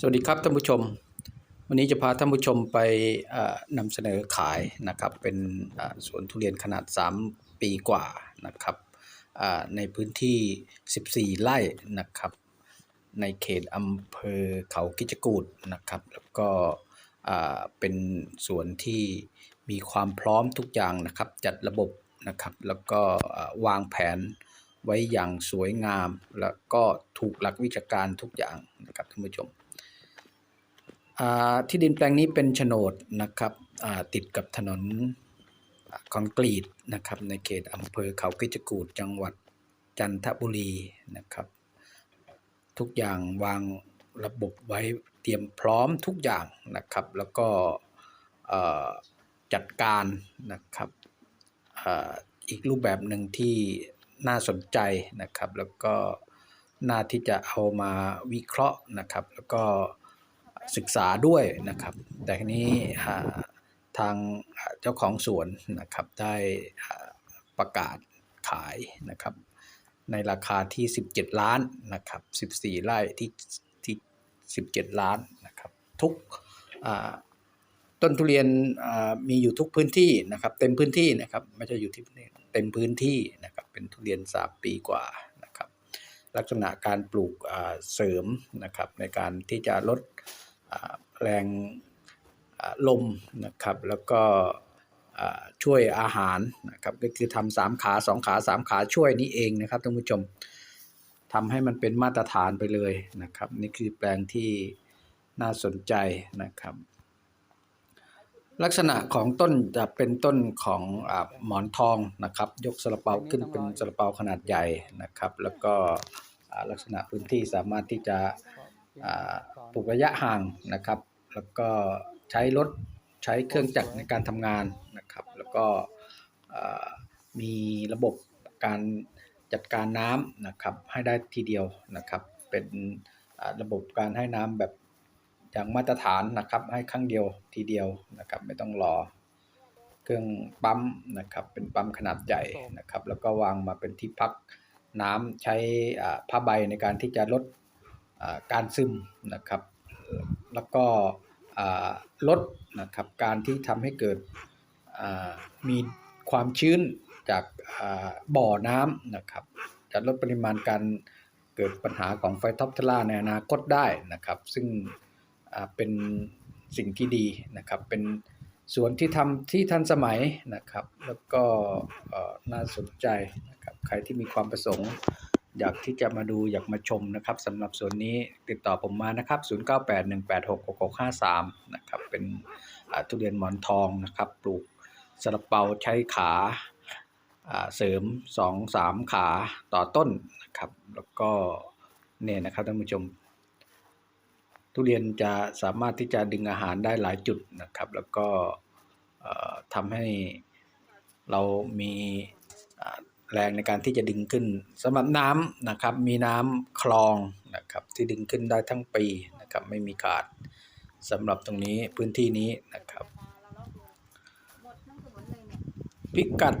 สวัสดีครับท่านผู้ชม วันนี้จะพาท่านผู้ชมไปนำเสนอขายนะครับ เป็นสวนทุเรียนขนาด 3 ปีกว่านะครับในพื้นที่ 14 ไร่นะครับ ในเขตอำเภอเขากิจกูดนะครับ แล้วก็เป็นสวนที่มีความพร้อมทุกอย่างนะครับ จัดระบบนะครับ แล้วก็วางแผนไว้อย่างสวยงาม แล้วก็ถูกหลักวิชาการทุกอย่างนะครับท่านผู้ชม ที่ดินแปลงนี้เป็นโฉนดนะครับติดกับถนนคอนกรีตนะครับในเขตอำเภอเขากิจกูดจังหวัดจันทบุรีนะครับ ทุกอย่างวางระบบไว้เตรียมพร้อมทุกอย่างนะครับ แล้วก็จัดการนะครับออีกรูปแบบหนึ่งที่น่าสนใจนะครับ แล้วก็น่าที่จะเอามาวิเคราะห์นะครับ แล้วก็ ศึกษาด้วยนะครับ แต่ทีนี้ทางเจ้าของสวนนะครับได้ประกาศขายนะครับในราคาที่ 17 ล้านนะครับ 14 ไร่ที่ที่17 ล้านนะครับทุกต้นทุเรียนมีอยู่ทุกพื้นที่นะครับ เต็มพื้นที่นะครับไม่ใช่อยู่ที่เต็มพื้นที่นะครับเป็นทุเรียน3ปีกว่านะครับ ลักษณะการปลูกเสริมนะครับในการที่จะลด แรงอ่าลมนะครับแล้วก็อ่าช่วยอาหารนะครับก็คือทำสามขาสองขาสามขาช่วยนี่เองนะครับท่านผู้ชมทำให้มันเป็นมาตรฐานไปเลยนะครับ นี่คือแปลงที่น่าสนใจนะครับ ลักษณะของต้นจะเป็นต้นของอาหมอนทองนะครับ ยกสลัเปาขึ้นเป็นสลัเปาขนาดใหญ่นะครับ แล้วก็อ่าลักษณะพื้นที่สามารถที่จะอ่า ปลูกระยะห่างนะครับ แล้วก็ใช้รถใช้เครื่องจักรในการทำงานนะครับ แล้วก็มีระบบการจัดการน้ำนะครับ ให้ได้ทีเดียวนะครับ เป็นระบบการให้น้ำแบบอย่างมาตรฐานนะครับ ให้ครั้งเดียวทีเดียวนะครับ ไม่ต้องรอเครื่องปั๊มนะครับ เป็นปั๊มขนาดใหญ่นะครับ แล้วก็วางมาเป็นที่พักน้ำใช้ผ้าใบในการที่จะลด การซึมนะครับ แล้วก็ลดนะครับการที่ทำให้เกิดมีความชื้นจากบ่อน้ำนะครับจะลดปริมาณการเกิดปัญหาของไฟท็อปเทล่าในอนาคตได้นะครับ ซึ่งเป็นสิ่งที่ดีนะครับ เป็นสวนที่ทำที่ทันสมัยนะครับ แล้วก็น่าสนใจนะครับ ใครที่มีความประสงค์ อยากที่จะมาดูอยากมาชมนะครับสำหรับส่วนนี้ติดต่อผมมานะครับ 0981866653 นะครับ เป็นทุเรียนหมอนทองนะครับ ปลูกสลับเปาใช้ขาเสริม 2-3 ขาต่อต้นนะครับ แล้วก็เนี่ยนะครับท่านผู้ชม ทุเรียนจะสามารถที่จะดึงอาหารได้หลายจุดนะครับ แล้วก็ทำให้เรามี แรงในการที่จะดึงขึ้นสำหรับน้ำนะครับมีน้ำคลองนะครับที่ดึงขึ้นได้ทั้งปีนะครับไม่มีขาดสำหรับตรงนี้พื้นที่นี้นะครับพิกัด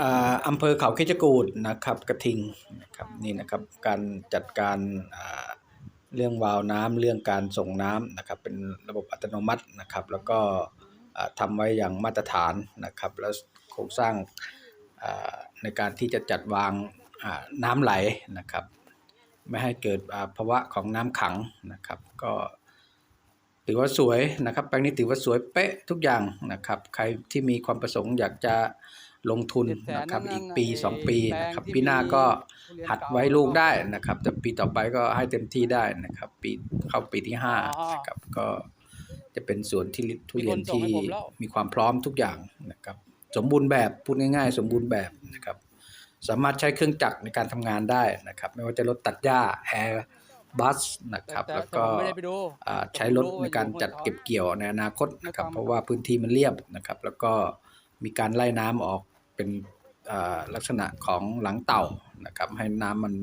อ่าอำเภอเขาคิจกูดนะครับกระทิงนะครับนี่นะครับการจัดการเรื่องวาล์วน้ำเรื่องการส่งน้ำนะครับเป็นระบบอัตโนมัตินะครับ แล้วก็อ่าทำไว้อย่างมาตรฐานนะครับ แล้วโครงสร้าง ในการที่จะจัดวางอ่าน้ำไหลนะครับ ไม่ให้เกิดอ่าภาวะของน้ำขังนะครับ ก็ถือว่าสวยนะครับแปลงนี้ถือว่าสวยเป๊ะทุกอย่างนะครับ ใครที่มีความประสงค์อยากจะลงทุนนะครับอีกปี 2 ปีนะครับปีหน้าก็หัดไว้ลูกได้นะครับ แต่ปีต่อไปก็ให้เต็มที่ได้นะครับ ปีเข้าปีที่5นะครับก็จะเป็นสวนที่ทุเรียนที่มีความพร้อมทุกอย่างนะครับ สมบูรณ์แบบพูดง่ายๆ สมบูรณ์แบบนะครับสามารถใช้เครื่องจักรในการทำงานได้นะครับ ไม่ว่าจะรถตัดหญ้าแอร์บัสนะครับแต่แล้วแต่ก็ผมไม่ได้ไปดูอ่าใช้รถในการจัดเก็บเกี่ยวในอนาคตนะครับ เพราะว่าพื้นที่มันเรียบนะครับ แล้วก็มีการไล่น้ำออกเป็นอ่าลักษณะของหลังเต่านะครับ ให้น้ำมัน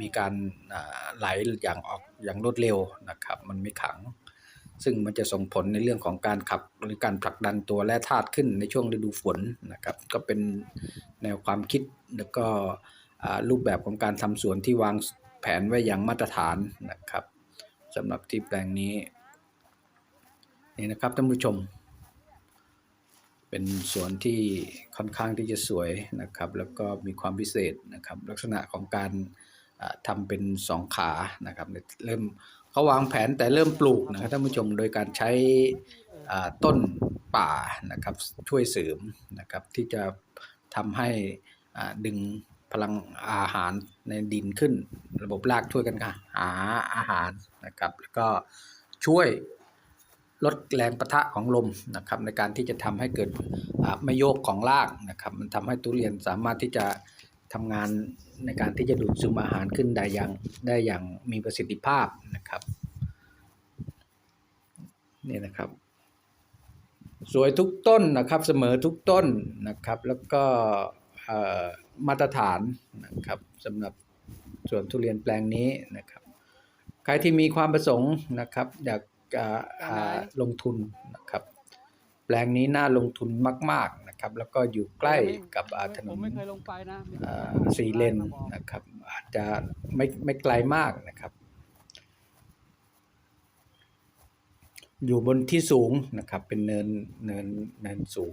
มีการอ่าไหลอย่างออกอย่างรวดเร็วนะครับ มันไม่ขัง ซึ่งมันจะส่งผลในเรื่องของการขับหรือการผลักดันตัวแร่ธาตุขึ้นในช่วงฤดูฝนนะครับ ก็เป็นแนวความคิดแล้วก็รูปแบบของการทำสวนที่วางแผนไว้อย่างมาตรฐานนะครับสำหรับที่แปลงนี้นี่นะครับท่านผู้ชม เป็นสวนที่ค่อนข้างที่จะสวยนะครับ แล้วก็มีความพิเศษนะครับ ลักษณะของการอ่าทำเป็นสองขานะครับ เริ่ม เขาวางแผนแต่เริ่มปลูกนะครับท่านผู้ชมโดยการใช้อ่าต้นป่านะครับช่วยเสริมนะครับที่จะทำให้อ่าดึงพลังอาหารในดินขึ้น ระบบรากช่วยกันค่ะหาอาหารนะครับแล้วก็ช่วยลดแรงประทะของลมนะครับในการที่จะทำให้เกิดอ่าไม่โยกของรากนะครับมันทำให้ทุเรียนสามารถที่จะ ทำงานในการที่จะดูดซึมอาหารขึ้นได้อย่างได้อย่างมีประสิทธิภาพนะครับนี่นะครับ สวยทุกต้นนะครับเสมอทุกต้นนะครับ แล้วก็เอ่อมาตรฐานนะครับสำหรับสวนทุเรียนแปลงนี้นะครับ ใครที่มีความประสงค์นะครับ อยากจะอ่าลงทุนนะครับ แปลงนี้น่าลงทุนมาก ๆ นะครับแล้วก็อยู่ใกล้กับอ่าถนผมนไม่เคยลงไปนะมีอ่าสี่เลนนะครับอาจจะไม่ไม่ไกลมากนะครับ อยู่บนที่สูงนะครับเป็นเนินเนินเนินสูง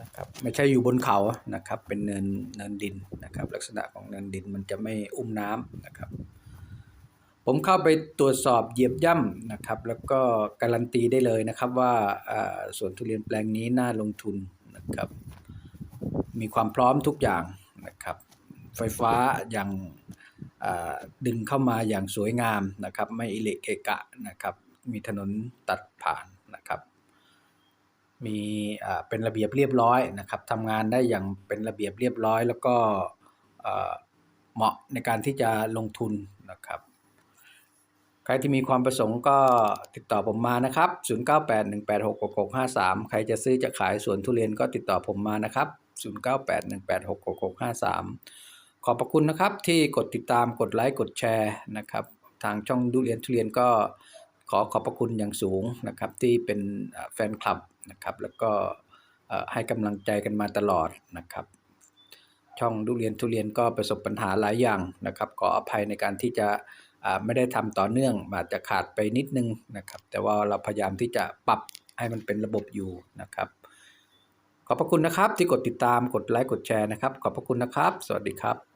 นะครับไม่ใช่อยู่บนเขานะครับเป็นเนินเนินดินนะครับ ลักษณะของเนินดินมันจะไม่อุ้มน้ำนะครับ ผมเข้าไปตรวจสอบเหยียบย่ำนะครับ แล้วก็การันตีได้เลยนะครับว่าอ่าสวนทุเรียนแปลงนี้น่าลงทุน นะครับ มีความพร้อมทุกอย่างนะครับ ไฟฟ้าอย่างดึงเข้ามาอย่างสวยงามนะครับ ไม่อิเละเกะกะนะครับ มีถนนตัดผ่านนะครับ มีเป็นระเบียบเรียบร้อยนะครับทำงานได้อย่างเป็นระเบียบเรียบร้อย แล้วก็เหมาะในการที่จะลงทุนนะครับ ใครที่มีความประสงค์ก็ติดต่อผมมานะครับ 0981866653 ใครจะซื้อจะขายสวนทุเรียนก็ติดต่อผมมานะครับ 0981866653 ขอบพระคุณนะครับที่กดติดตามกดไลค์กดแชร์นะครับ ทางช่องดูเรียนทุเรียนก็ขอขอบพระคุณอย่างสูงนะครับที่เป็นแฟนคลับนะครับ แล้วก็ให้กำลังใจกันมาตลอดนะครับ ช่องดูเรียนทุเรียนก็ประสบปัญหาหลายอย่างนะครับ ขออภัยในการที่จะ ไม่ได้ทำต่อเนื่องอาจจะขาดไปนิดนึงนะครับ แต่ว่าเราพยายามที่จะปรับให้มันเป็นระบบอยู่นะครับ ขอบพระคุณนะครับที่กดติดตามกดไลค์กดแชร์นะครับ ขอบพระคุณนะครับ สวัสดีครับ